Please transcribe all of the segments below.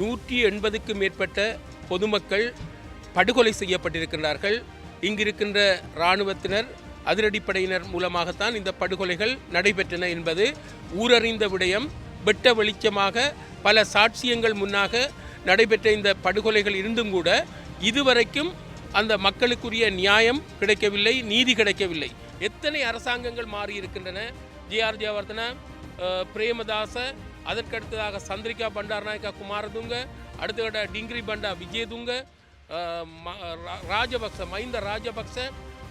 நூற்றி எண்பதுக்கும் மேற்பட்ட பொதுமக்கள் படுகொலை செய்யப்பட்டிருக்கின்றார்கள். இங்கிருக்கின்ற இராணுவத்தினர் அதிரடிப்படையினர் மூலமாகத்தான் இந்த படுகொலைகள் நடைபெற்றன என்பது ஊரறிந்த விடயம். வெட்ட வெளிச்சமாக பல சாட்சியங்கள் முன்னாக நடைபெற்ற இந்த படுகொலைகள் இருந்தும் கூட இதுவரைக்கும் அந்த மக்களுக்குரிய நியாயம் கிடைக்கவில்லை நீதி கிடைக்கவில்லை. எத்தனை அரசாங்கங்கள் மாறி இருக்கின்றன ஜிஆர் ஜெயவர்தன பிரேமதாச அதற்கடுத்ததாக சந்திரிகா பண்டாரநாயக்கா குமாரதுங்க அடுத்த டிங்கிரி பண்டா விஜயதுங்க ம- ரா- ராஜபக்ச மஹிந்த ராஜபக்ச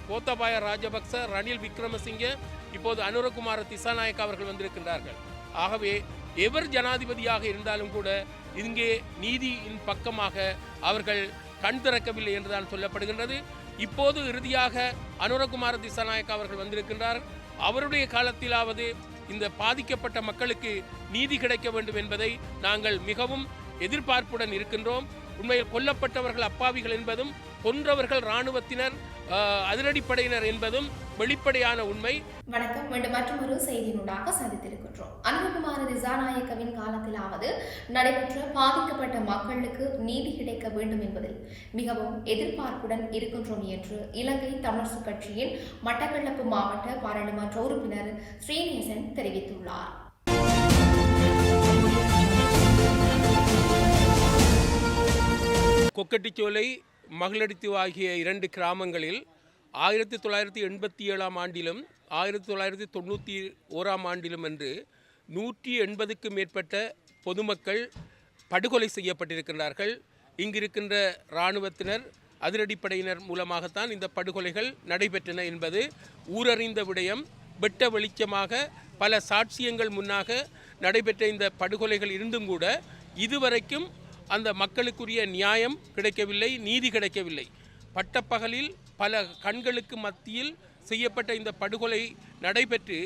கோத்தபாய ராஜபக்ச ரணில் விக்ரமசிங்க இப்போது அனுரகுமார திசாநாயக் அவர்கள் வந்திருக்கின்றார்கள். ஆகவே எவர் ஜனாதிபதியாக இருந்தாலும் கூட இங்கே நீதியின் பக்கமாக அவர்கள் கண் திறக்கவில்லை என்றுதான் சொல்லப்படுகின்றது. இப்போது இறுதியாக அனுரகுமார திசாநாயக் அவர்கள் வந்திருக்கின்றார். அவருடைய காலத்திலாவது இந்த பாதிக்கப்பட்ட மக்களுக்கு நீதி கிடைக்க வேண்டும் என்பதை நாங்கள் மிகவும் எதிர்பார்ப்புடன் இருக்கின்றோம். உண்மையில் கொல்லப்பட்டவர்கள் அப்பாவிகள் என்பதும் கொன்றவர்கள் இராணுவத்தினர் ஆஹ், அதிரடிப்படையினர் என்பதும் வெளிப்படையான உண்மை. வணக்கம். மீண்டும் மற்றொரு செய்தியினூடாக சந்தித்திருக்கின்றோம். அனுபகுமார திசாநாயக்கவின் காலத்திலாவது நடைபெற்ற பாதிக்கப்பட்ட மக்களுக்கு நீதி கிடைக்க வேண்டும் என்பதில் மிகவும் எதிர்பார்ப்புடன் இருக்கின்றோம் என்று இலங்கை தமிழரசு கட்சியின் மட்டக்களப்பு மாவட்ட பாராளுமன்ற உறுப்பினர் ஸ்ரீநேசன் தெரிவித்துள்ளார். கொக்கட்டிச்சோலை மகளடித்து ஆகிய இரண்டு கிராமங்களில் ஆயிரத்தி தொள்ளாயிரத்தி எண்பத்தி ஏழாம் ஆண்டிலும் ஆயிரத்தி தொள்ளாயிரத்தி தொண்ணூற்றி ஓராம் ஆண்டிலும் என்று நூற்றி எண்பதுக்கும் மேற்பட்ட பொதுமக்கள் படுகொலை செய்யப்பட்டிருக்கின்றார்கள். இங்கிருக்கின்ற இராணுவத்தினர் அதிரடிப்படையினர் மூலமாகத்தான் இந்த படுகொலைகள் நடைபெற்றன என்பது ஊரறிந்த விடயம். வெட்ட வெளிச்சமாக பல சாட்சியங்கள் முன்னாக நடைபெற்ற இந்த படுகொலைகள் இருந்தும் கூட இதுவரைக்கும் அந்த மக்களுக்குரிய நியாயம் கிடைக்கவில்லை நீதி கிடைக்கவில்லை. பட்டப்பகலில் பல கண்களுக்கு மத்தியில் செய்யப்பட்ட இந்த படுகொலை நடைபெற்று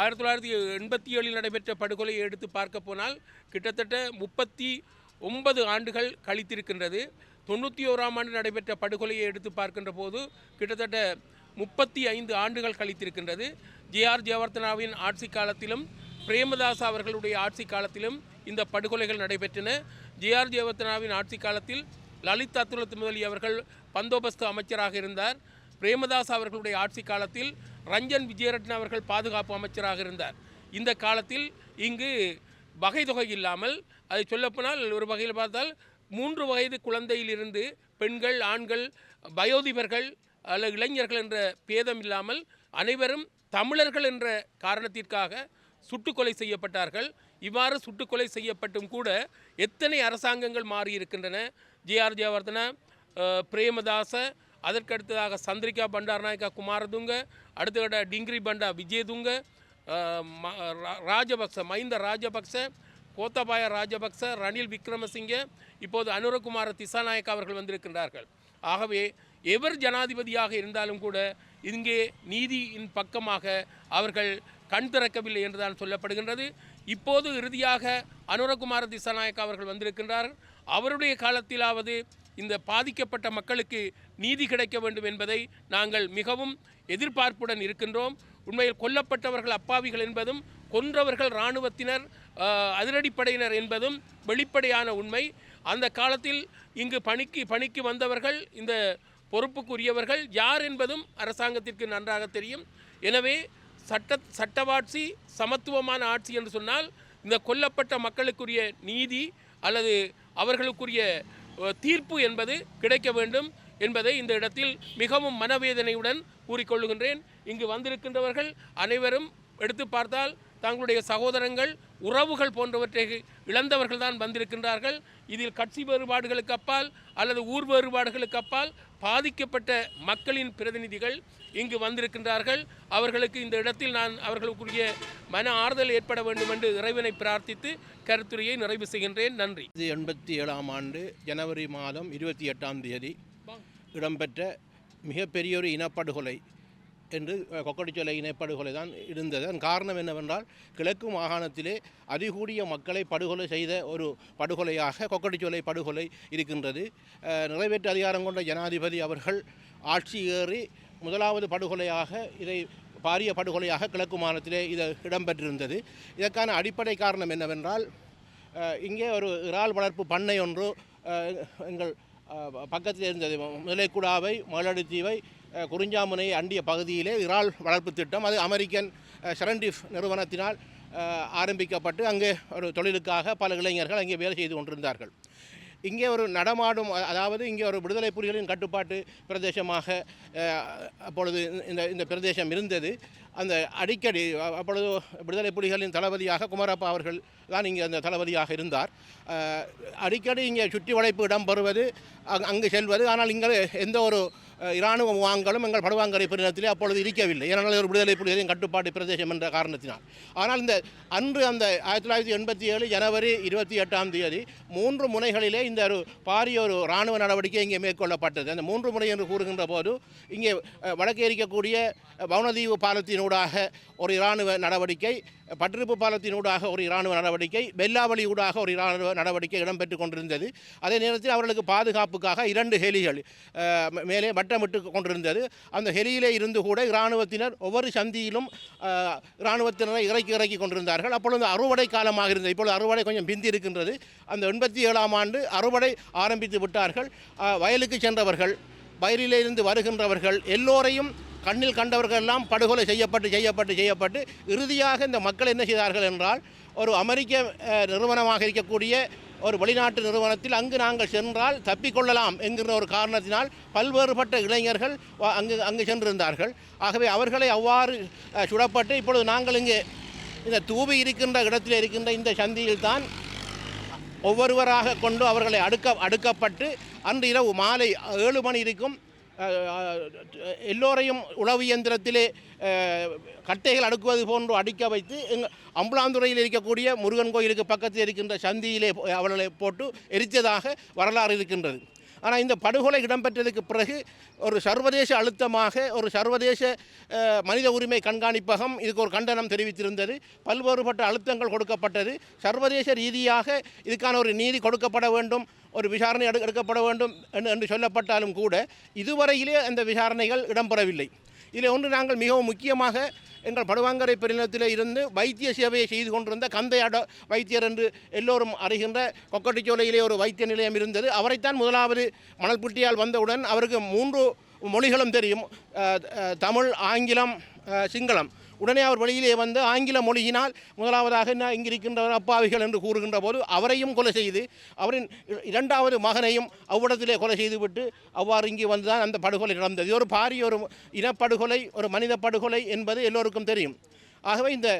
ஆயிரத்தி தொள்ளாயிரத்தி எண்பத்தி ஏழில் நடைபெற்ற படுகொலையை எடுத்து பார்க்க போனால் கிட்டத்தட்ட முப்பத்தி ஒன்பது ஆண்டுகள் கழித்திருக்கின்றது. தொண்ணூற்றி ஓராம் ஆண்டு நடைபெற்ற படுகொலையை எடுத்து பார்க்கின்ற போது கிட்டத்தட்ட முப்பத்தி ஐந்து ஆண்டுகள் கழித்திருக்கின்றது. ஜேஆர் ஜெயவர்த்தனாவின் ஆட்சி காலத்திலும் பிரேமதாஸ் அவர்களுடைய ஆட்சி காலத்திலும் இந்த படுகொலைகள் நடைபெற்றன. ஜேஆர் ஜெயவர்தனாவின் ஆட்சி காலத்தில் லலித் அத்துலத் முதலி அவர்கள் பந்தோபஸ்து அமைச்சராக இருந்தார். பிரேமதாஸ் அவர்களுடைய ஆட்சி காலத்தில் ரஞ்சன் விஜயரட்ன அவர்கள் பாதுகாப்பு அமைச்சராக இருந்தார். இந்த காலத்தில் இங்கு வகை தொகை இல்லாமல் அதை சொல்லப்போனால் ஒரு வகையில் பார்த்தால் மூன்று வயது குழந்தையிலிருந்து பெண்கள் ஆண்கள் வயோதிபர்கள் அல்லது இளைஞர்கள் என்ற பேதம் இல்லாமல் அனைவரும் தமிழர்கள் என்ற காரணத்திற்காக சுட்டுக்கொலை செய்யப்பட்டார்கள். இவ்வாறு சுட்டுக்கொலை செய்யப்பட்டும் கூட எத்தனை அரசாங்கங்கள் மாறி இருக்கின்றன ஜேஆர் ஜெயவர்தன பிரேமதாச அதற்கடுத்ததாக சந்திரிகா பண்டாரநாயக்கா குமாரதுங்க அடுத்த டிங்கிரி பண்டா விஜயதுங்க ம- ரா- ராஜபக்ச மஹிந்த ராஜபக்ச கோத்தபாய ராஜபக்ச ரணில் விக்ரமசிங்க இப்போது அனுரகுமார திசாநாயக் அவர்கள் வந்திருக்கின்றார்கள். ஆகவே எவர் ஜனாதிபதியாக இருந்தாலும் கூட இங்கே நீதியின் பக்கமாக அவர்கள் கண் திறக்கவில்லை என்றுதான் சொல்லப்படுகின்றது. இப்போது இறுதியாக அனுரகுமார திசாநாயக் அவர்கள் வந்திருக்கின்றார் அவருடைய காலத்திலாவது இந்த பாதிக்கப்பட்ட மக்களுக்கு நீதி கிடைக்க வேண்டும் என்பதை நாங்கள் மிகவும் எதிர்பார்ப்புடன் இருக்கின்றோம். உண்மையில் கொல்லப்பட்டவர்கள் அப்பாவிகள் என்பதும் கொன்றவர்கள் இராணுவத்தினர் அதிரடிப்படையினர் என்பதும் வெளிப்படையான உண்மை. அந்த காலத்தில் இங்கு பணிக்கு பணிக்கு வந்தவர்கள் இந்த பொறுப்புக்குரியவர்கள் யார் என்பதும் அரசாங்கத்திற்கு நன்றாக தெரியும். எனவே சட்ட சட்டவாட்சி சமத்துவமான ஆட்சி என்று சொன்னால் இந்த கொல்லப்பட்ட மக்களுக்குரிய நீதி அல்லது அவர்களுக்குரிய தீர்ப்பு என்பது கிடைக்க வேண்டும் என்பதை இந்த இடத்தில் மிகவும் மனவேதனையுடன் கூறிக்கொள்ளுகின்றேன். இங்கு வந்திருக்கின்றவர்கள் அனைவரும் எடுத்து பார்த்தால் தங்களுடைய சகோதரங்கள் உறவுகள் போன்றவற்றை இழந்தவர்கள் தான் வந்திருக்கின்றார்கள். இதில் கட்சி வேறுபாடுகளுக்கு அப்பால் அல்லது ஊர் வேறுபாடுகளுக்கு அப்பால் பாதிக்கப்பட்ட மக்களின் பிரதிநிதிகள் இங்கு வந்திருக்கின்றார்கள். அவர்களுக்கு இந்த இடத்தில் நான் அவர்களுக்குரிய மன ஆறுதல் ஏற்பட வேண்டும் என்று இறைவனை பிரார்த்தித்து கருத்துரையை நிறைவு செய்கின்றேன். நன்றி. இது எண்பத்தி ஏழாம் ஆண்டு ஜனவரி மாதம் இருபத்தி எட்டாம் தேதி இடம்பெற்ற மிகப்பெரிய ஒரு இனப்படுகொலை என்று அஹ், இணைப்படுகொலை தான் இருந்தது. அதன் காரணம் என்னவென்றால் கிழக்கு மாகாணத்திலே அதிகூடிய மக்களை படுகொலை செய்த ஒரு படுகொலையாக கொக்கட்டிச்சோலை படுகொலை இருக்கின்றது. நிறைவேற்று அதிகாரம் கொண்ட ஜனாதிபதி அவர்கள் ஆட்சி ஏறி முதலாவது படுகொலையாக இதை பாரிய படுகொலையாக கிழக்கு மாநிலத்திலே இது இடம்பெற்றிருந்தது. இதற்கான அடிப்படை காரணம் என்னவென்றால் இங்கே ஒரு இறால் வளர்ப்பு பண்ணை ஒன்று எங்கள் பக்கத்தில் இருந்தது. முதலைக்குடாவை மலடுத்தீவை குறிஞ்சாமுனை அண்டிய பகுதியிலே இறால் வளர்ப்பு திட்டம் அது அமெரிக்கன் ஷரண்டிஃப் நிறுவனத்தினால் ஆரம்பிக்கப்பட்டு அங்கே ஒரு தொழிலுக்காக பல இளைஞர்கள் அங்கே வேலை செய்து கொண்டிருந்தார்கள். இங்கே ஒரு நடமாடும் அதாவது இங்கே ஒரு விடுதலை புலிகளின் கட்டுப்பாட்டு பிரதேசமாக அப்பொழுது இந்த இந்த பிரதேசம் இருந்தது. அந்த அடிக்கடி அப்பொழுது விடுதலை புலிகளின் தளபதியாக குமரப்பா அவர்கள் தான் இங்கே அந்த தளபதியாக இருந்தார். அடிக்கடி இங்கே சுற்றி வளைப்பு இடம் பெறுவது அங்கு செல்வது ஆனால் இங்கே எந்த ஒரு இராணுவ முகாம்களும் எங்கள் படுவாங்கரை பிரினத்திலே அப்பொழுது இருக்கவில்லை. ஏனால் ஒரு விடுதலை புலிகளின் கட்டுப்பாட்டு பிரதேசம் என்ற காரணத்தினால். ஆனால் இந்த அன்று அந்த ஆயிரத்தி தொள்ளாயிரத்தி எண்பத்தி ஏழு ஜனவரி இருபத்தி எட்டாம் தேதி மூன்று முனைகளிலே இந்த ஒரு பாரிய ஒரு இராணுவ நடவடிக்கை இங்கே மேற்கொள்ளப்பட்டது. அந்த மூன்று முனை என்று கூறுகின்ற போது இங்கே வடக்கே இருக்கக்கூடிய பவுனதீவு பாலத்தினூடாக ஒரு இராணுவ நடவடிக்கை பட்டிருப்பு பாலத்தினூடாக ஒரு இராணுவ நடவடிக்கை வெல்லாவளி ஊடாக ஒரு இராணுவ நடவடிக்கை இடம்பெற்று கொண்டிருந்தது. அதே நேரத்தில் அவர்களுக்கு பாதுகாப்புக்காக இரண்டு ஹெலிகள் மேலே திட்டமிட்டு கொண்டிருந்தது. அந்த ஹெலியிலே இருந்து கூட இராணுவத்தினர் ஒவ்வொரு சந்தியிலும் இராணுவத்தினரை இறக்கி இறக்கி கொண்டிருந்தார்கள். அப்பொழுது அறுவடை காலமாக இருந்தது. இப்பொழுது அறுவடை கொஞ்சம் பிந்தி இருக்கின்றது. அந்த எண்பத்தி ஏழாம் ஆண்டு அறுவடை ஆரம்பித்து விட்டார்கள். வயலுக்கு சென்றவர்கள் வயலிலிருந்து வருகின்றவர்கள் எல்லோரையும் கண்ணில் கண்டவர்கள் எல்லாம் படுகொலை செய்யப்பட்டு செய்யப்பட்டு செய்யப்பட்டு இறுதியாக இந்த மக்கள் என்ன செய்தார்கள் என்றால் ஒரு அமெரிக்க நிறுவனமாக இருக்கக்கூடிய ஒரு வெளிநாட்டு நிறுவனத்தில் அங்கு நாங்கள் சென்றால் தப்பிக்கொள்ளலாம் என்கிற ஒரு காரணத்தினால் பல்வேறுபட்ட இளைஞர்கள் அங்கு அங்கு சென்றிருந்தார்கள். ஆகவே அவர்களை அவ்வாறு சுடப்பட்டு இப்பொழுது நாங்கள் இங்கே இந்த தூவி இருக்கின்ற இடத்தில் இருக்கின்ற இந்த சந்தியில் தான் ஒவ்வொருவராக கொண்டு அவர்களை அடுக்க அடுக்கப்பட்டு அன்று இரவு மாலை ஏழு மணி இருக்கும் எல்லோரையும் உளவு இயந்திரத்திலே கட்டைகள் அடுக்குவது போன்று அடிக்க வைத்து எங்கள் அம்புலாந்துறையில் இருக்கக்கூடிய முருகன் கோயிலுக்கு பக்கத்தில் இருக்கின்ற சந்தியிலே அவர்களை போட்டு எரித்ததாக வரலாறு இருக்கின்றது ஆனால் இந்த படுகொலை இடம்பெற்றதுக்கு பிறகு ஒரு சர்வதேச அழுத்தமாக ஒரு சர்வதேச மனித உரிமை கண்காணிப்பகம் இதுக்கு ஒரு கண்டனம் தெரிவித்திருந்தது பல்வேறுபட்ட அழுத்தங்கள் கொடுக்கப்பட்டது சர்வதேச ரீதியாக இதுக்கான ஒரு நீதி கொடுக்கப்பட வேண்டும் ஒரு விசாரணை எடு எடுக்கப்பட வேண்டும் என்று என்று சொல்லப்பட்டாலும் கூட இதுவரையிலே அந்த விசாரணைகள் இடம்பெறவில்லை. இதில் ஒன்று நாங்கள் மிகவும் முக்கியமாக எங்கள் படுவாங்கரை பெருநிலத்தில் இருந்து வைத்திய சேவையை செய்து கொண்டிருந்த கந்தையாட வைத்தியர் என்று எல்லோரும் அறிகின்ற கொக்கட்டிச்சோலையிலே ஒரு வைத்திய நிலையம் இருந்தது. அவரைத்தான் முதலாவது மணல்புட்டியால் வந்தவுடன் அவருக்கு மூன்று மொழிகளும் தெரியும். தமிழ் ஆங்கிலம் சிங்களம். உடனே அவர் வெளியிலே வந்து ஆங்கில மொழியினால் முதலாவதாக என்ன இங்கு இருக்கின்றவர் அப்பாவிகள் என்று கூறுகின்ற போது அவரையும் கொலை செய்து அவரின் இரண்டாவது மகனையும் அவ்விடத்திலே கொலை செய்துவிட்டு அவ்வாறு இங்கே வந்துதான் அந்த படுகொலை நடந்தது. இது ஒரு பாரிய ஒரு இனப்படுகொலை ஒரு மனித படுகொலை என்பது எல்லோருக்கும் தெரியும். ஆகவே இந்த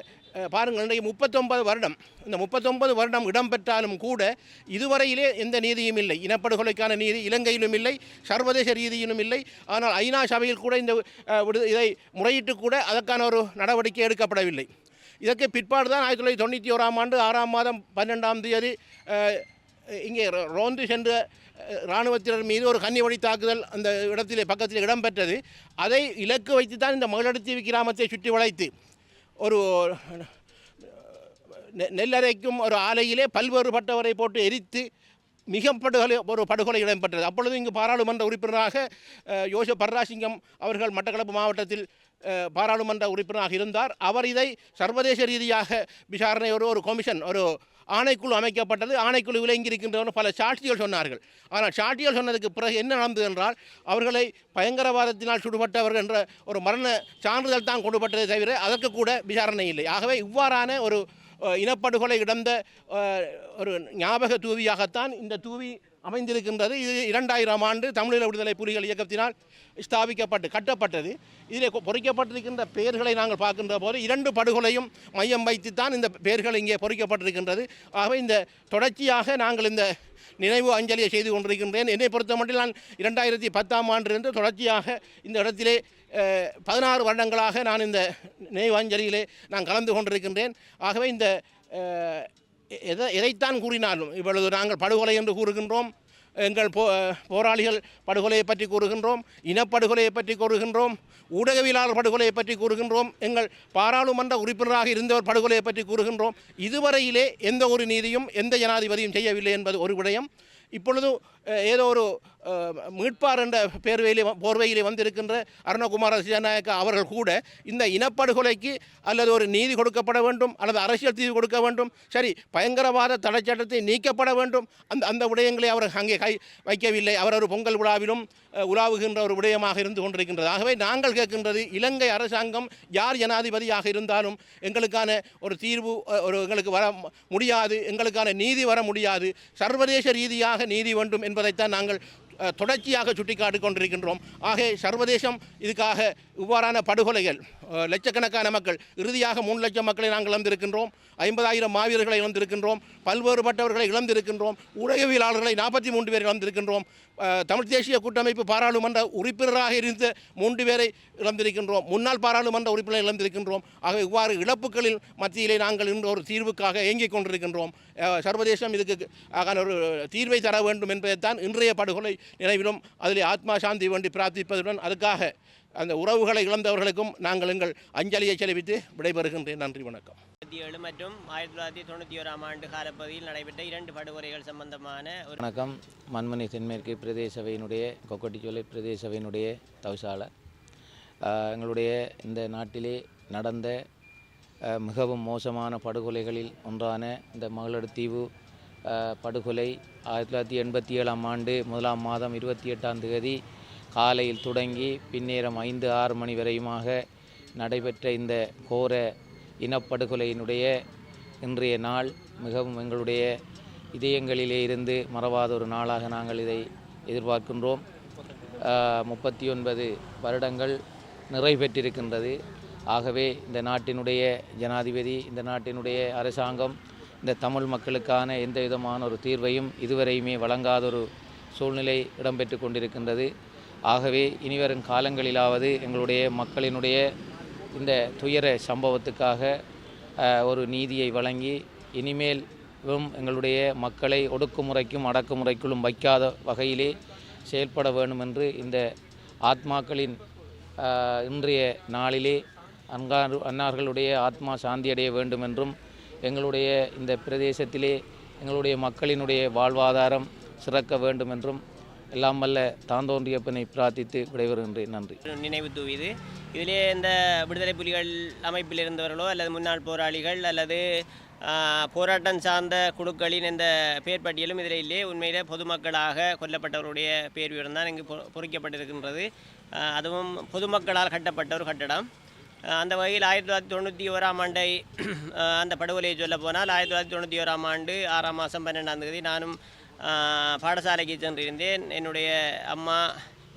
பாருங்கள் இன்றைக்கு முப்பத்தொன்பது வருடம். இந்த முப்பத்தொன்பது வருடம் இடம்பெற்றாலும் கூட இதுவரையிலே எந்த நீதியும் இல்லை. இனப்படுகொலைக்கான நீதி இலங்கையிலும் இல்லை சர்வதேச ரீதியிலும் இல்லை. ஆனால் ஐநா சபையில் கூட இந்த விடு இதை முறையிட்டு கூட அதற்கான ஒரு நடவடிக்கை எடுக்கப்படவில்லை. இதற்கு பிற்பாடு தான் ஆயிரத்தி தொள்ளாயிரத்தி தொண்ணூற்றி ஓராம் ஆண்டு ஆறாம் மாதம் பன்னெண்டாம் தேதி இங்கே ரோ- ரோந்து சென்ற இராணுவத்தினர் மீது ஒரு கன்னி வழி தாக்குதல் அந்த இடத்திலே பக்கத்தில் இடம்பெற்றது. அதை இலக்கு வைத்து தான் இந்த மகளடுத்தீவு கிராமத்தை சுற்றி வளைத்து ஒரு நெ- நெல்லறைக்கும் ஒரு ஆலையிலே பல்வேறுபட்டவரை போட்டு எரித்து மிக படுகொலை ஒரு படுகொலை இடம்பெற்றது அப்பொழுது இங்கு பாராளுமன்ற உறுப்பினராக அஹ், யோச பர்ராசிங்கம் அவர்கள் மட்டக்களப்பு மாவட்டத்தில் பாராளுமன்ற உறுப்பினராக இருந்தார். அவர் இதை சர்வதேச ரீதியாக விசாரணை ஒரு ஒரு கமிஷன் ஒரு ஆணைக்குழு அமைக்கப்பட்டது ஆணைக்குழுவில் இங்கிருக்கின்றவர்கள் பல சாட்சிகள் சொன்னார்கள். ஆனால் சாட்சிகள் சொன்னதுக்கு பிறகு என்ன நடந்தது என்றால் அவர்களை பயங்கரவாதத்தினால் சுடுபட்டவர்கள் என்ற ஒரு மரண சான்றிதழ் தான் கொடுப்பட்டதை தவிர அதற்கு கூட விசாரணை இல்லை. ஆகவே இவ்வாறான ஒரு இனப்படுகொலை இடந்த ஒரு ஞாபக தூவியாகத்தான் இந்த தூவி அமைந்திருக்கின்றது. இது இரண்டாயிரம் ஆண்டு தமிழீழ விடுதலை புலிகள் இயக்கத்தினால் ஸ்தாபிக்கப்பட்டு கட்டப்பட்டது. இதில் பொறிக்கப்பட்டிருக்கின்ற பெயர்களை நாங்கள் பார்க்கின்ற போது இரண்டு படுகொலையும் மையம் வைத்துத்தான் இந்த பெயர்கள் இங்கே பொறிக்கப்பட்டிருக்கின்றது. ஆகவே இந்த தொடர்ச்சியாக நாங்கள் இந்த நினைவு அஞ்சலியை செய்து கொண்டிருக்கின்றேன். என்னை பொறுத்தமட்டில் நான் இரண்டாயிரத்தி பத்தாம் ஆண்டிலிருந்து தொடர்ச்சியாக இந்த இடத்திலே பதினாறு வருடங்களாக நான் இந்த நினைவு அஞ்சலியிலே நான் கலந்து கொண்டிருக்கின்றேன். ஆகவே இந்த எதை எதைத்தான் கூறினாலும் இவ்வளவு நாங்கள் படுகொலை என்று கூறுகின்றோம் எங்கள் போ போராளிகள் படுகொலையை பற்றி கூறுகின்றோம் இனப்படுகொலையை பற்றி கூறுகின்றோம் ஊடகவியலாளர் படுகொலையை பற்றி கூறுகின்றோம் எங்கள் பாராளுமன்ற உறுப்பினராக இருந்தவர் படுகொலையை பற்றி கூறுகின்றோம். இதுவரையிலே எந்த ஒரு நீதியும் எந்த ஜனாதிபதியும் செய்யவில்லை என்பது ஒரு விடயம். இப்பொழுது ஏதோ ஒரு மீட்பார் என்ற பேர்வையிலே போர்வையிலே வந்திருக்கின்ற அருணகுமார சிவநாயக்க அவர்கள் கூட இந்த இனப்படுகொலைக்கு அல்லது ஒரு நீதி கொடுக்கப்பட வேண்டும் அல்லது அரசியல் தீர்வு கொடுக்க வேண்டும். சரி பயங்கரவாத தடைச்சட்டத்தை நீக்கப்பட வேண்டும். அந்த அந்த விடயங்களை அவர் அங்கே கை வைக்கவில்லை. அவர் ஒரு பொங்கல் விழாவிலும் உலாவுகின்ற ஒரு விடயமாக இருந்து கொண்டிருக்கின்றது. ஆகவே நாங்கள் கேட்கின்றது இலங்கை அரசாங்கம் யார் ஜனாதிபதியாக இருந்தாலும் எங்களுக்கான ஒரு தீர்வு ஒரு எங்களுக்கு வர முடியாது எங்களுக்கான நீதி வர முடியாது. சர்வதேச ரீதியாக நீதி வேண்டும் என்பதைத்தான் நாங்கள் தொடர்ச்சியாக சுட்டிக்காட்டி கொண்டிருக்கின்றோம் ஆக சர்வதேசம் இதுக்காக இவ்வாறான படுகொலைகள் லட்சக்கணக்கான மக்கள் இறுதியாக மூணு லட்சம் மக்களை நாங்கள் இழந்திருக்கின்றோம். ஐம்பதாயிரம் மாவீரர்களை இழந்திருக்கின்றோம். பல்வேறுபட்டவர்களை இழந்திருக்கின்றோம். ஊடகவியலாளர்களை நாற்பத்தி மூன்று பேர் இழந்திருக்கின்றோம். தமிழ் தேசிய கூட்டமைப்பு பாராளுமன்ற உறுப்பினராக இருந்த மூன்று பேரை இழந்திருக்கின்றோம். முன்னாள் பாராளுமன்ற உறுப்பினர் இழந்திருக்கின்றோம். ஆக இவ்வாறு இழப்புகளில் மத்தியிலே நாங்கள் இன்று ஒரு தீர்வுக்காக இயங்கிக் கொண்டிருக்கின்றோம். சர்வதேசம் இதுக்கு ஒரு தீர்வை தர வேண்டும் என்பதைத்தான் இன்றைய படுகொலை நினைவிலும் அதிலே ஆத்மா சாந்தி வேண்டி பிரார்த்திப்பதுடன் அதுக்காக அந்த உறவுகளை இழந்தவர்களுக்கும் நாங்கள் எங்கள் அஞ்சலியை செலவித்து விடைபெறுகின்றேன். நன்றி வணக்கம். தொண்ணூற்றி ஏழு மற்றும் ஆயிரத்தி தொள்ளாயிரத்தி தொண்ணூற்றி ஓராம் ஆண்டு காலப்பகுதியில் நடைபெற்ற இரண்டு படுகொலைகள் சம்பந்தமான ஒரு வணக்கம். மண்மணி தென்மேற்கு பிரதேச சபையினுடைய கொக்கட்டிச்சோலை பிரதேச சபையினுடைய தவிசாளர் எங்களுடைய இந்த நாட்டிலே நடந்த மிகவும் மோசமான படுகொலைகளில் ஒன்றான இந்த மகளடு தீவு படுகொலை ஆயிரத்தி தொள்ளாயிரத்தி எண்பத்தி ஏழாம் ஆண்டு முதலாம் மாதம் இருபத்தி எட்டாம் தேதி காலையில் தொடங்கி பின்னேரம் ஐந்து ஆறு மணி வரையுமாக நடைபெற்ற இந்த கோர இனப்படுகொலையினுடைய இன்றைய நாள் மிகவும் எங்களுடைய இதயங்களிலே இருந்து மறவாத ஒரு நாளாக நாங்கள் இதை எதிர்பார்க்கின்றோம். முப்பத்தி ஒன்பது வருடங்கள் நிறைவேற்றிருக்கின்றது. ஆகவே இந்த நாட்டினுடைய ஜனாதிபதி இந்த நாட்டினுடைய அரசாங்கம் இந்த தமிழ் மக்களுக்கான எந்த விதமான ஒரு தீர்வையும் இதுவரையுமே வழங்காத ஒரு சூழ்நிலை இடம்பெற்று கொண்டிருக்கின்றது. ஆகவே இனிவரும் காலங்களிலாவது எங்களுடைய மக்களினுடைய இந்த துயர சம்பவத்துக்காக ஒரு நீதியை வழங்கி இனிமேல் எங்களுடைய மக்களை ஒடுக்குமுறைக்கும் அடக்குமுறைக்குள்ளும் வைக்காத வகையிலே செயல்பட வேண்டும் என்று இந்த ஆத்மாக்களின் இன்றைய நாளிலே அன்கார் அன்னார்களுடைய ஆத்மா சாந்தியடைய வேண்டும் என்றும் எங்களுடைய இந்த பிரதேசத்திலே எங்களுடைய மக்களினுடைய வாழ்வாதாரம் சிறக்க வேண்டும் என்றும் எல்லாம் வல்ல தாந்தோன்றியப்பனை பிரார்த்தித்து விடைபெறுகின்றேன். நன்றி. நினைவு தூவிது இதிலே இந்த விடுதலை புலிகள் அமைப்பில் இருந்தவர்களோ அல்லது முன்னாள் போராளிகள் அல்லது போராட்டம் சார்ந்த குழுக்களின் இந்த பேர் பட்டியலும் இதில் இல்லையே உண்மையிலே பொதுமக்களாக கொல்லப்பட்டவருடைய பேர் விவரம் தான் இங்கு பொ- பொறிக்கப்பட்டிருக்கின்றது. அதுவும் பொதுமக்களால் கட்டப்பட்ட ஒரு கட்டடம். அந்த வகையில் ஆயிரத்தி தொள்ளாயிரத்தி தொண்ணூற்றி ஓராம் ஆண்டை அந்த படுகொலையை சொல்ல போனால் ஆயிரத்தி தொள்ளாயிரத்தி தொண்ணூற்றி ஓராம் ஆண்டு ஆறாம் மாதம் பன்னெண்டாம் தேதி நானும் பாடசாலைக்கு சென்றிருந்தேன். என்னுடைய அம்மா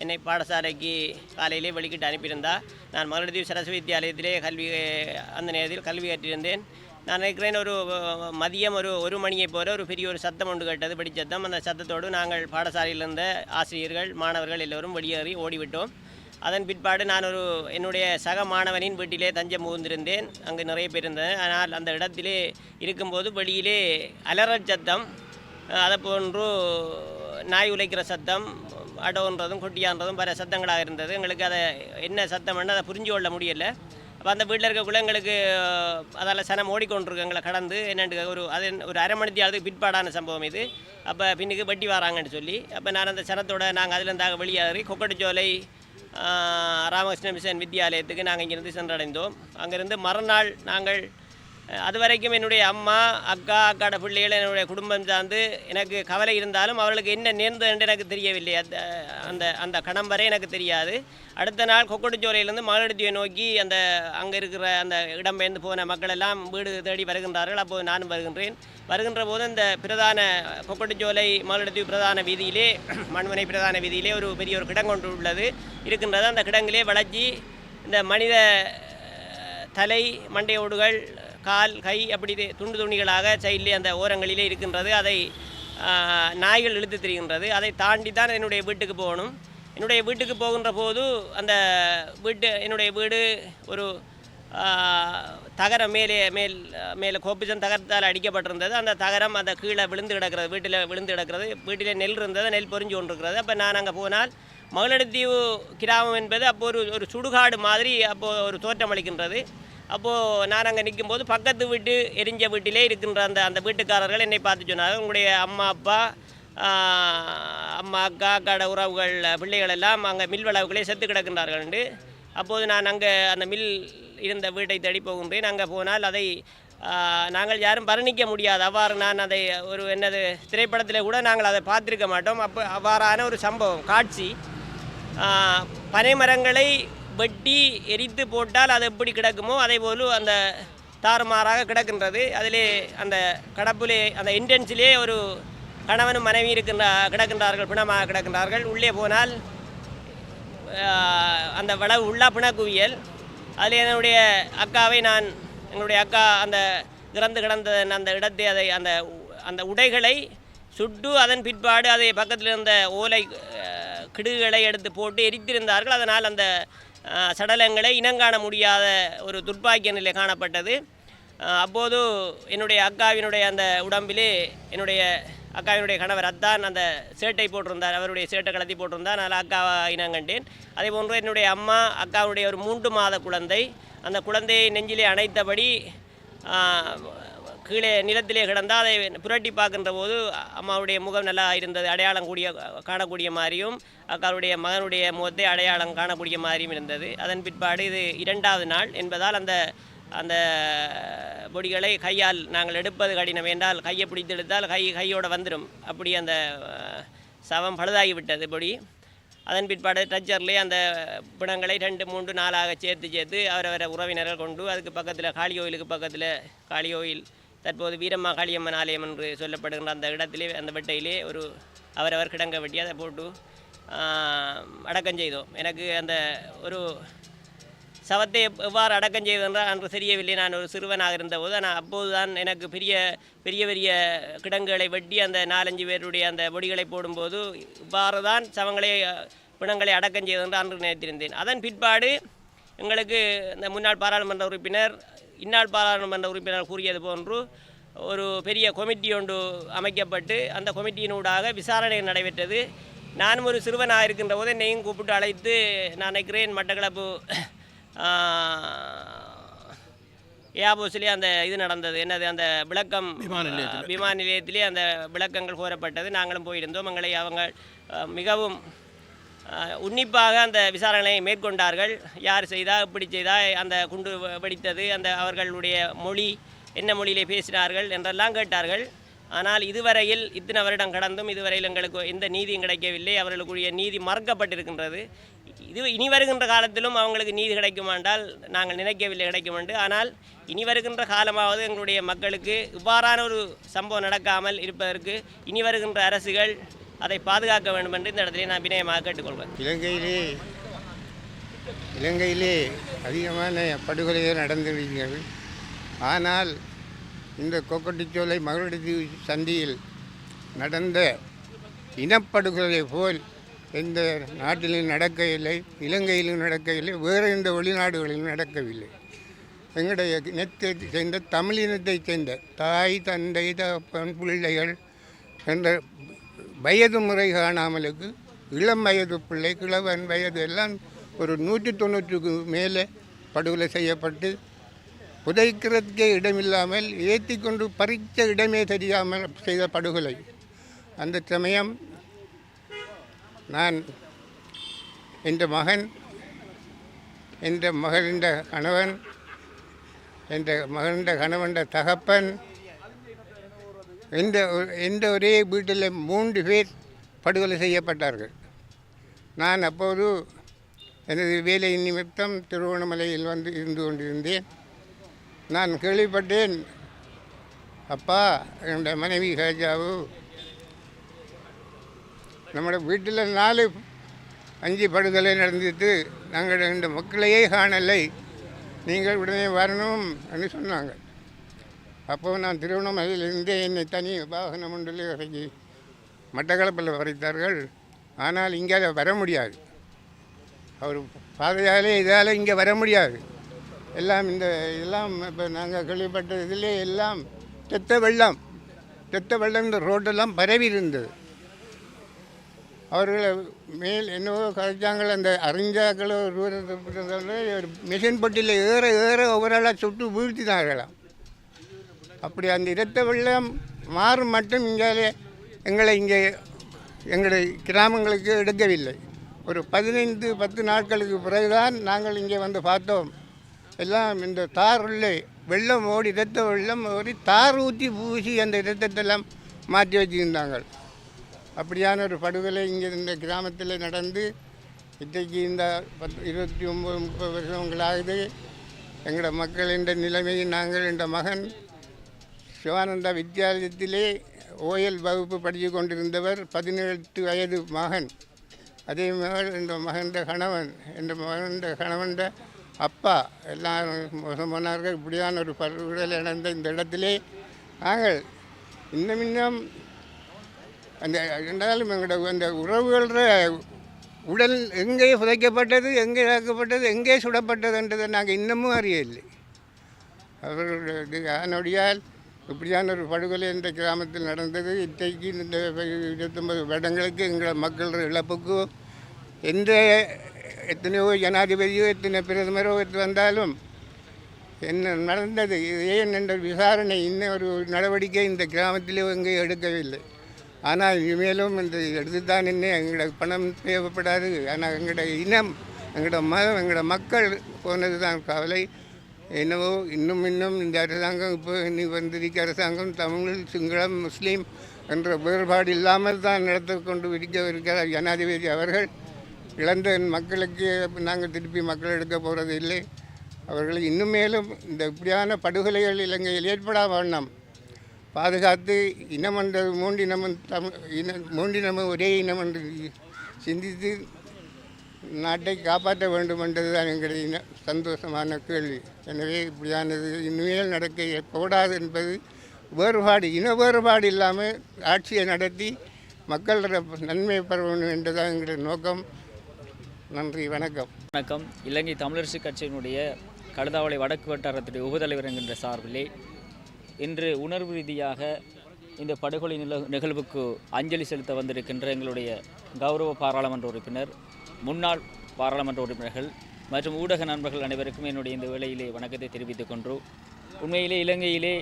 என்னை பாடசாலைக்கு காலையிலே வெளிக்கிட்டு அனுப்பியிருந்தா. நான் மகளிர் சரஸ்வதி வித்யாலயத்திலே கல்வி அந்த நேரத்தில் கல்வி கற்றிருந்தேன். நான் நினைக்கிறேன் ஒரு மதியம் ஒரு ஒரு மணியை போல ஒரு பெரிய ஒரு சத்தம் ஒன்று கேட்டது. வெடி சத்தம். அந்த சத்தத்தோடு நாங்கள் பாடசாலையில் இருந்த ஆசிரியர்கள் மாணவர்கள் எல்லோரும் வெளியேறி ஓடிவிட்டோம். அதன் பிற்பாடு நான் ஒரு என்னுடைய சக மாணவனின் வீட்டிலே தஞ்சம் புகுந்திருந்தேன். அங்கு நிறைய பேர் இருந்தேன் ஆனால் அந்த இடத்திலே இருக்கும்போது வெளியிலே அலறல் சத்தம். அதை போன்று நாய் உழைக்கிற சத்தம் அடோன்றதும் கொட்டியான்றதும் பல சத்தங்களாக இருந்தது. எங்களுக்கு அதை என்ன சத்தம்னு அதை புரிஞ்சு கொள்ள முடியலை. அப்போ அந்த வீட்டில் இருக்கக்குள்ள எங்களுக்கு அதால் சனம் ஓடிக்கொண்டிருக்கு எங்களை கடந்து. என்னென்று ஒரு அது ஒரு அரை மணி நேரத்துக்கு பிற்பாடான சம்பவம் இது. அப்போ பின்னுக்கு வட்டி வராங்கன்னு சொல்லி அப்போ நான் அந்த சனத்தோட நாங்கள் அதிலிருந்தாக வெளியேறி கொக்கட்டுச்சோலை ராமகிருஷ்ண மிஷன் வித்யாலயத்துக்கு நாங்கள் இங்கிருந்து சென்றடைந்தோம். அங்கேருந்து மறுநாள் நாங்கள் அது வரைக்கும் என்னுடைய அம்மா அக்கா அக்காட பிள்ளைகள் என்னுடைய குடும்பம் சார்ந்து எனக்கு கவலை இருந்தாலும் அவர்களுக்கு என்ன நேர்ந்தது என்று எனக்கு தெரியவில்லை. அந்த அந்த அந்த கணம் வரை எனக்கு தெரியாது. அடுத்த நாள் கொக்கட்டுச்சோலையிலேருந்து மகளிர்தீவை நோக்கி அந்த அங்கே இருக்கிற அந்த இடம்பெயர்ந்து போன மக்கள் எல்லாம் வீடு தேடி வருகின்றார்கள். அப்போது நானும் வருகின்றேன். வருகின்ற போது இந்த பிரதான கொக்கட்டுச்சோலை மகளிர்தீவு பிரதான வீதியிலே மண்மனை பிரதான வீதியிலே ஒரு பெரிய ஒரு கிடங்கொன்று உள்ளது. இருக்கின்றது. அந்த கிடங்கிலே வளர்ச்சி இந்த மனித தலை மண்டையோடுகள் கால் கை அப்படி இது துண்டு துணிகளாக சைட்லேயே அந்த ஓரங்களிலே இருக்கின்றது. அதை நாய்கள் இழுத்து திரிகின்றது. அதை தாண்டி தான் என்னுடைய வீட்டுக்கு போகணும். என்னுடைய வீட்டுக்கு போகின்ற போது அந்த வீட்டு என்னுடைய வீடு ஒரு தகரம் மேலே மேல் மேலே கோபிச்சன் தகரத்தால் அடிக்கப்பட்டிருந்தது. அந்த தகரம் அந்த கீழே விழுந்து கிடக்கிறது வீட்டில் விழுந்து கிடக்கிறது. வீட்டில் நெல் இருந்தது நெல் பொறிஞ்சு கொண்டிருக்கிறது. அப்போ நான் அங்கே போனால் மகளடுத்தீவு கிராமம் என்பது அப்போ ஒரு ஒரு சுடுகாடு மாதிரி அப்போது ஒரு தோற்றம் அளிக்கின்றது அப்போது நான் அங்கே நிற்கும்போது பக்கத்து வீட்டு எரிஞ்ச வீட்டிலே இருக்கின்ற அந்த அந்த வீட்டுக்காரர்கள் என்னை பார்த்து சொன்னார்கள். உங்களுடைய அம்மா அப்பா அம்மா அக்கா கடை உறவுகள் பிள்ளைகள் எல்லாம் அங்கே மில் வளவுகளே செத்து கிடக்கின்றார்கள் என்று. அப்போது நான் அங்கே அந்த மில் இருந்த வீட்டை தேடி போகின்றேன். அங்கே போனால் அதை நாங்கள் யாரும் வர்ணிக்க முடியாது. அவ்வாறு நான் அதை ஒரு என்னது திரைப்படத்தில் கூட நாங்கள் அதை பார்த்துருக்க மாட்டோம். அப்போ அவ்வாறான ஒரு சம்பவம் காட்சி பனைமரங்களை வெட்டி எரித்து போட்டால் அது எப்படி கிடக்குமோ அதே போல் அந்த தாறுமாறாக கிடக்கின்றது. அதிலே அந்த கடப்புலே அந்த இன்டென்ஸிலே ஒரு கணவனும் மனைவி இருக்கின்ற கிடக்கின்றார்கள் பிணமாக கிடக்கின்றார்கள். உள்ளே போனால் அந்த வளவு உள்ளா பிணக்குவியல். அதில் என்னுடைய அக்காவை நான் என்னுடைய அக்கா அந்த இறந்து கிடந்த அந்த இடத்தை அதை அந்த அந்த உடைகளை சுட்டு அதன் பிற்பாடு அதை பக்கத்தில் இருந்த ஓலை கிடுகுகளை எடுத்து போட்டு எரித்திருந்தார்கள். அதனால் அந்த சடலங்களை இனங்காண முடியாத ஒரு துர்பாக்கிய நிலை காணப்பட்டது. அப்போது என்னுடைய அக்காவினுடைய அந்த உடம்பிலே என்னுடைய அக்காவினுடைய கணவர் அத்தான் அந்த சேட்டை போட்டிருந்தார். அவருடைய சேட்டை கலத்தி போட்டிருந்தார். நான் அக்காவை இனங்கண்டேன் அதே போன்று என்னுடைய அம்மா அக்காவுடைய ஒரு மூன்று மாத குழந்தை. அந்த குழந்தையை நெஞ்சிலே அணைத்தபடி கீழே நிலத்திலே கிடந்தால் அதை புரட்டி பார்க்கின்ற போது அம்மாவுடைய முகம் நல்லா இருந்தது. அடையாளம் கூடிய காணக்கூடிய மாதிரியும் அக்காவுடைய மகனுடைய முகத்தை அடையாளம் காணக்கூடிய மாதிரியும் இருந்தது. அதன் பிற்பாடு இது இரண்டாவது நாள் என்பதால் அந்த அந்த பொடிகளை கையால் நாங்கள் எடுப்பது கடினம். என்றால் கையை பிடித்து எடுத்தால் கை கையோடு வந்துடும் அப்படி அந்த சவம் பழுதாகிவிட்டது பொடி. அதன் பிற்பாடு டச்சர்லேயே அந்த பிணங்களை ரெண்டு மூன்று நாளாக சேர்த்து சேர்த்து அவரவர உறவினர்கள் கொண்டு அதுக்கு பக்கத்தில் காளி கோயிலுக்கு பக்கத்தில் காளி கோயில் தற்போது வீரம்மா காளியம்மன் ஆலயம் என்று சொல்லப்படுகின்ற அந்த இடத்திலே அந்த வெட்டையிலே ஒரு அவரவர் கிடங்க வெட்டி அதை போட்டு அடக்கம் செய்தோம். எனக்கு அந்த ஒரு சவத்தை எவ்வாறு அடக்கம் செய்வதென்றால் அன்று தெரியவில்லை. நான் ஒரு சிறுவனாக இருந்தபோது நான் அப்போதுதான் எனக்கு பெரிய பெரிய பெரிய கிடங்குகளை வெட்டி அந்த நாலஞ்சு பேருடைய அந்த பொடிகளை போடும்போது இவ்வாறு தான் சவங்களை பிணங்களை அடக்கம் செய்தென்று அன்று நினைத்திருந்தேன். அதன் பிற்பாடு எங்களுக்கு இந்த முன்னாள் பாராளுமன்ற உறுப்பினர் இந்நாள் பாராளுமன்ற உறுப்பினர் கூறியது போன்று ஒரு பெரிய கொமிட்டி ஒன்று அமைக்கப்பட்டு அந்த கொமிட்டியினூடாக விசாரணை நடைபெற்றது. நானும் ஒரு சிறுவனாக இருக்கின்ற போது என்னையும் கூப்பிட்டு அழைத்து நான் நினைக்கிறேன் மட்டக்களப்பு ஏபோஸ்லேயே அந்த இது நடந்தது. என்னது? அந்த விளக்கம் விமான நிலையத்தில். ஆ, விமான நிலையத்திலே அந்த விளக்கங்கள் கோரப்பட்டது. நாங்களும் போயிருந்தோம். எங்களை அவங்க மிகவும் உன்னிப்பாக அந்த விசாரணையை மேற்கொண்டார்கள். யார் செய்தா எப்படி செய்தா அந்த குண்டு வெடித்தது அந்த அவர்களுடைய மொழி என்ன மொழியிலே பேசினார்கள் என்றெல்லாம் கேட்டார்கள். ஆனால் இதுவரையில் இத்தனை வருடம் கடந்தும் இதுவரையில் எங்களுக்கு எந்த நீதியும் கிடைக்கவில்லை. அவர்களுக்குரிய நீதி மறுக்கப்பட்டிருக்கின்றது. இது இனி வருகின்ற காலத்திலும் அவங்களுக்கு நீதி கிடைக்குமாண்டால் நாங்கள் நினைக்கவில்லை கிடைக்கும் என்று. ஆனால் இனி வருகின்ற காலமாவது எங்களுடைய மக்களுக்கு இவ்வாறான ஒரு சம்பவம் நடக்காமல் இருப்பதற்கு இனி வருகின்ற அரசுகள் அதை பாதுகாக்க வேண்டும் என்று இந்த இடத்திலே நான் வினயமாக கேட்டுக்கொள்வேன். இலங்கையிலே இலங்கையிலே அதிகமான படுகொலைகள் நடந்திருக்கிறது. ஆனால் இந்த கொக்கட்டிச்சோலை மகளிர் சந்தியில் நடந்த இனப்படுகொலை போல் எந்த நாட்டிலும் நடக்கவில்லை இலங்கையிலும் நடக்கவில்லை வேறு எந்த வெளிநாடுகளிலும் நடக்கவில்லை. எங்களுடைய இனத்தை சேர்ந்த தமிழினத்தைச் சேர்ந்த தாய் தந்தை தகப்பன் பிள்ளைகள் என்ற வயது முறை காணாமலுக்கு இளம் வயது பிள்ளை கிழவன் வயது எல்லாம் ஒரு நூற்றி தொண்ணூற்றுக்கு மேலே படுகொலை செய்யப்பட்டு புதைக்கிறதுக்கே இடமில்லாமல் ஏற்றி கொண்டு பறித்த இடமே தெரியாமல் செய்த படுகொலை அந்த சமயம் நான் என்ற மகன் என்ற மகளின் கணவன் என்ற மகன் கணவன் தகப்பன் இந்த ஒரு- ஒரே வீட்டில் மூன்று பேர் படுகொலை செய்யப்பட்டார்கள். நான் அப்போது எனது வேலை நிமித்தம் திருவண்ணாமலையில் வந்து இருந்து கொண்டிருந்தேன். நான் கேள்விப்பட்டேன் அப்பா என்னுடைய மனைவி ஹேஜாவு நம்முடைய வீட்டில் நாலு அஞ்சு படுகொலை நடந்துட்டு நாங்கள் இந்த மக்களையே காணலை. நீங்கள் உடனே வரணும் என்று சொன்னாங்க. அப்போ நான் திருவண்ணாமலையிலிருந்தே என்னை தனி வாகனம் ஒன்றில் இறங்கி மட்டக்களப்பில் வரைத்தார்கள். ஆனால் இங்கே அதை வர முடியாது. அவர் பாதையாலே இதால் இங்கே வர முடியாது. எல்லாம் இந்த எல்லாம் இப்போ நாங்கள் கேள்விப்பட்ட இதிலே எல்லாம் தெத்த வெள்ளம். தெத்த வெள்ளம் இந்த ரோட்டெல்லாம் பரவி இருந்தது அவர்களை மேல் என்னவோ கதைச்சாங்கள் அந்த அறிஞ்சாக்களோ ஒரு ஒரு மிஷின் பட்டியில் ஏற ஏற ஒவ்வொரு சுட்டு வீழ்த்தினார்களாம். அப்படி அந்த இரத்த வெள்ளம் மாறும் மட்டும் இங்கே எங்களை இங்கே எங்களுடைய கிராமங்களுக்கு எடுக்கவில்லை. ஒரு பதினைந்து பத்து நாட்களுக்கு பிறகுதான் நாங்கள் இங்கே வந்து பார்த்தோம். எல்லாம் இந்த தார் உள்ளே வெள்ளம் ஓடி இரத்த வெள்ளம் ஓடி தார் ஊற்றி பூசி அந்த இரத்தத்தெல்லாம் மாற்றி வச்சுருந்தாங்க அப்படியான ஒரு படுகொலை இங்கே இந்த கிராமத்தில் நடந்து இன்றைக்கு இந்த பத்து இருபத்தி ஒம்பது முப்பது வருஷங்களாகுது. எங்களோட மக்களின் நிலைமையை நாங்கள் இந்த மகன் சிவானந்தா வித்யாலயத்திலே ஓயல் வகுப்பு படித்து கொண்டிருந்தவர் பதினெட்டு வயது மகன். அதே மாதிரி இந்த மகந்த கணவன் இந்த மகந்த கணவன் அப்பா. எல்லாரும் மோசமானார்கள் இப்படியான ஒரு பருவத்தில் நடந்த இந்த இடத்திலே. நாங்கள் இன்னும் இன்னும் அந்த இருந்தாலும் எங்களோட அந்த உறவுகள உடல் எங்கே புதைக்கப்பட்டது எங்கே இழக்கப்பட்டது எங்கே சுடப்பட்டது என்றதை நாங்கள் இன்னமும் அறியவில்லை. அவர்களுடைய அதனுடையால் இப்படியான ஒரு படுகொலை இந்த கிராமத்தில் நடந்தது. இன்றைக்கு இந்த இருபத்தொம்பது வருடங்களுக்கு எங்கள் மக்கள் இழப்புக்கு எந்த எத்தனையோ ஜனாதிபதியோ எத்தனை பிரதமரோ எடுத்து வந்தாலும் என்ன நடந்தது? இது ஏன் என்ற விசாரணை இன்னும் ஒரு நடவடிக்கை இந்த கிராமத்திலே எங்கே எடுக்கவில்லை. ஆனால் இனிமேலும் இந்த எடுத்துதான் என்ன எங்களோட பணம் தேவைப்படாது. ஆனால் எங்களோட இனம் எங்களோட மதம் எங்களோட மக்கள் போனது தான் கவலை. என்னவோ இன்னும் இன்னும் இந்த அரசாங்கம் இப்போ இனி வந்திருக்க அரசாங்கம் தமிழ் சிங்களம் முஸ்லீம் என்ற வேறுபாடு இல்லாமல் தான் நடத்தி கொண்டு இருக்க இருக்கிறார் ஜனாதிபதி அவர்கள். இழந்த மக்களுக்கு நாங்கள் திருப்பி மக்கள் எடுக்க போகிறது இல்லை. அவர்கள் இன்னும் மேலும் இந்த இப்படியான படுகொலைகள் இலங்கையில் ஏற்படா வண்ணம். பாதுகாத்து இனம் என்ற மூன்றினமும் தமிழ் இன மூன்றினமும் ஒரே இனம் என்று சிந்தித்து நாட்டை காப்பாற்ற வேண்டும் என்றதுதான் எங்களுடைய இன- சந்தோஷமான கேள்வி. எனவே இப்படியானது இனிமேல் நடக்க கூடாது என்பது வேறுபாடு இன வேறுபாடு இல்லாமல் ஆட்சியை நடத்தி மக்களோட நன்மை பெற வேண்டும் என்றுதான் எங்களுடைய நோக்கம். நன்றி வணக்கம். வணக்கம். இலங்கை தமிழரசு கட்சியினுடைய கழுதாவளை வடக்கு வட்டாரத்துடைய உபதலைவர் என்கின்ற சார்பிலே இன்று உணர்வு ரீதியாக இந்த படுகொலை நில நிகழ்வுக்கு அஞ்சலி செலுத்த வந்திருக்கின்ற எங்களுடைய கௌரவ பாராளுமன்ற உறுப்பினர் முன்னாள் பாராளுமன்ற உறுப்பினர்கள் மற்றும் ஊடக நண்பர்கள் அனைவருக்கும் என்னுடைய இந்த வேளையிலே வணக்கத்தை தெரிவித்துக் கொண்டு உண்மையிலே இலங்கையிலே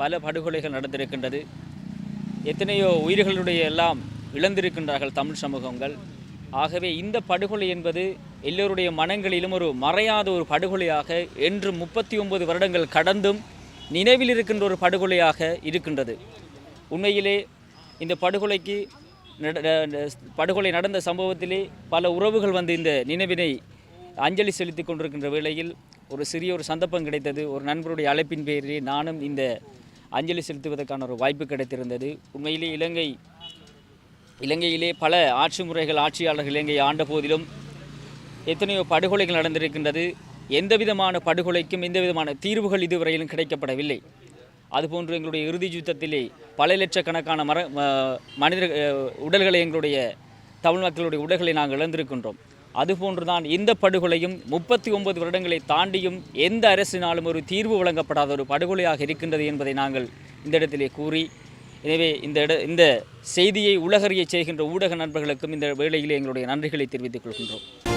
பல படுகொலைகள் நடந்திருக்கின்றது. எத்தனையோ உயிர்களுடைய எல்லாம் இழந்திருக்கின்றார்கள் தமிழ் சமூகங்கள். ஆகவே இந்த படுகொலை என்பது எல்லோருடைய மனங்களிலும் ஒரு மறையாத ஒரு படுகொலையாக என்று முப்பத்தி ஒன்பது வருடங்கள் கடந்தும் நினைவில் இருக்கின்ற ஒரு படுகொலையாக இருக்கின்றது. உண்மையிலே இந்த படுகொலைக்கு படுகொலை நடந்த சம்பவத்திலே பல உறவுகள் வந்து இந்த நினைவினை அஞ்சலி செலுத்தி கொண்டிருக்கின்ற வேளையில் ஒரு சிறிய ஒரு சந்தர்ப்பம் கிடைத்தது. ஒரு நண்பருடைய அழைப்பின் பேரிலே நானும் இந்த அஞ்சலி செலுத்துவதற்கான ஒரு வாய்ப்பு கிடைத்திருந்தது. உண்மையிலே இலங்கை இலங்கையிலே பல ஆட்சி முறைகள் ஆட்சியாளர்கள் இலங்கையை ஆண்ட போதிலும் எத்தனையோ படுகொலைகள் நடந்திருக்கின்றது. எந்த விதமான படுகொலைக்கும் எந்த விதமான தீர்வுகள் இதுவரையிலும் கிடைக்கப்படவில்லை. அதுபோன்று எங்களுடைய இறுதி யுத்தத்திலே பல லட்சக்கணக்கான மர ம- மனிதர் உடல்களை எங்களுடைய தமிழ் மக்களுடைய உடல்களை நாங்கள் இழந்திருக்கின்றோம். அதுபோன்றுதான் இந்த படுகொலையும் முப்பத்தி ஒன்பது வருடங்களை தாண்டியும் எந்த அரசினாலும் ஒரு தீர்வு வழங்கப்படாத ஒரு படுகொலையாக இருக்கின்றது என்பதை நாங்கள் இந்த இடத்திலே கூறி எனவே இந்த இட இந்த செய்தியை உலகறிய செய்கின்ற ஊடக நண்பர்களுக்கும் இந்த வேளையிலே எங்களுடைய நன்றிகளை தெரிவித்துக் கொள்கின்றோம்.